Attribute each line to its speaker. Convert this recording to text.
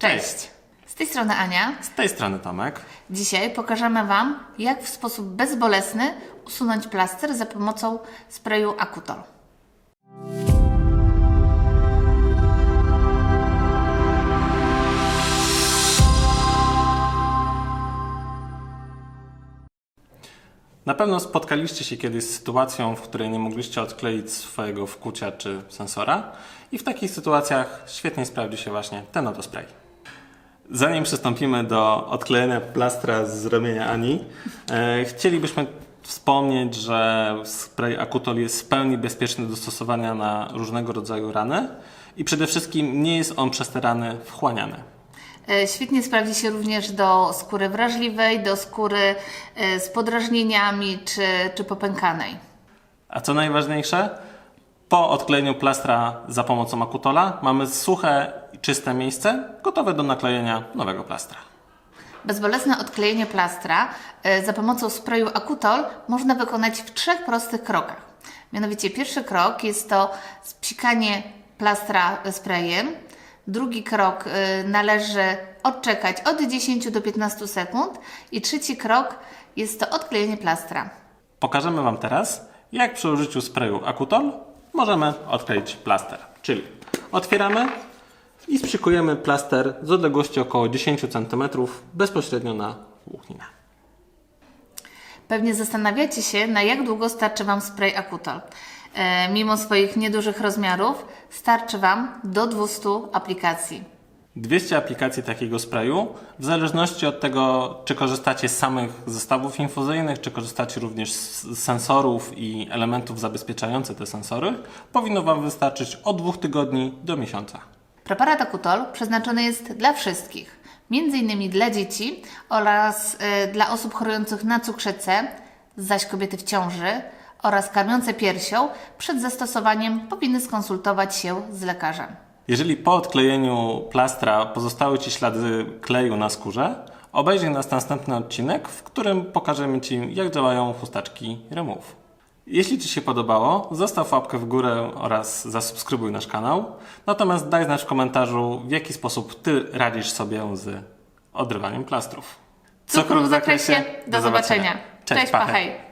Speaker 1: Cześć! Z tej strony Ania.
Speaker 2: Z tej strony Tomek.
Speaker 1: Dzisiaj pokażemy Wam, jak w sposób bezbolesny usunąć plaster za pomocą sprayu Akutol.
Speaker 2: Na pewno spotkaliście się kiedyś z sytuacją, w której nie mogliście odkleić swojego wkucia czy sensora i w takich sytuacjach świetnie sprawdzi się właśnie ten oto spray. Zanim przystąpimy do odklejenia plastra z ramienia Ani, e, chcielibyśmy wspomnieć, że spray Akutol jest w pełni bezpieczny do stosowania na różnego rodzaju rany i przede wszystkim nie jest on przez te rany wchłaniany.
Speaker 1: E, Świetnie sprawdzi się również do skóry wrażliwej, do skóry e, z podrażnieniami czy, czy popękanej.
Speaker 2: A co najważniejsze, po odklejeniu plastra za pomocą akutola mamy suche i czyste miejsce gotowe do naklejenia nowego plastra.
Speaker 1: Bezbolesne odklejenie plastra e, za pomocą sprayu Akutol można wykonać w trzech prostych krokach. Mianowicie pierwszy krok jest to spsikanie plastra sprayem. Drugi krok e, należy odczekać od 10 do 15 sekund. I trzeci krok jest to odklejenie plastra.
Speaker 2: Pokażemy Wam teraz, jak przy użyciu sprayu Akutol możemy odkleić plaster. Czyli otwieramy i sprzykujemy plaster z odległości około 10 cm bezpośrednio na włókninę.
Speaker 1: Pewnie zastanawiacie się, na jak długo starczy Wam spray Akutol. E, mimo swoich niedużych rozmiarów starczy Wam do 200 aplikacji.
Speaker 2: 200 aplikacji takiego sprayu, w zależności od tego, czy korzystacie z samych zestawów infuzyjnych, czy korzystacie również z sensorów i elementów zabezpieczających te sensory, powinno Wam wystarczyć od dwóch tygodni do miesiąca.
Speaker 1: Preparat Akutol przeznaczony jest dla wszystkich, m.in. dla dzieci oraz y, dla osób chorujących na cukrzycę, zaś kobiety w ciąży oraz karmiące piersią przed zastosowaniem powinny skonsultować się z lekarzem.
Speaker 2: Jeżeli po odklejeniu plastra pozostały Ci ślady kleju na skórze, obejrzyj nas następny odcinek, w którym pokażemy Ci, jak działają chustaczki Remove. Jeśli Ci się podobało, zostaw łapkę w górę oraz zasubskrybuj nasz kanał. Natomiast daj znać w komentarzu, w jaki sposób Ty radzisz sobie z odrywaniem plastrów.
Speaker 1: Cukru w zakresie. Do zobaczenia.
Speaker 2: Cześć,
Speaker 1: Cześć.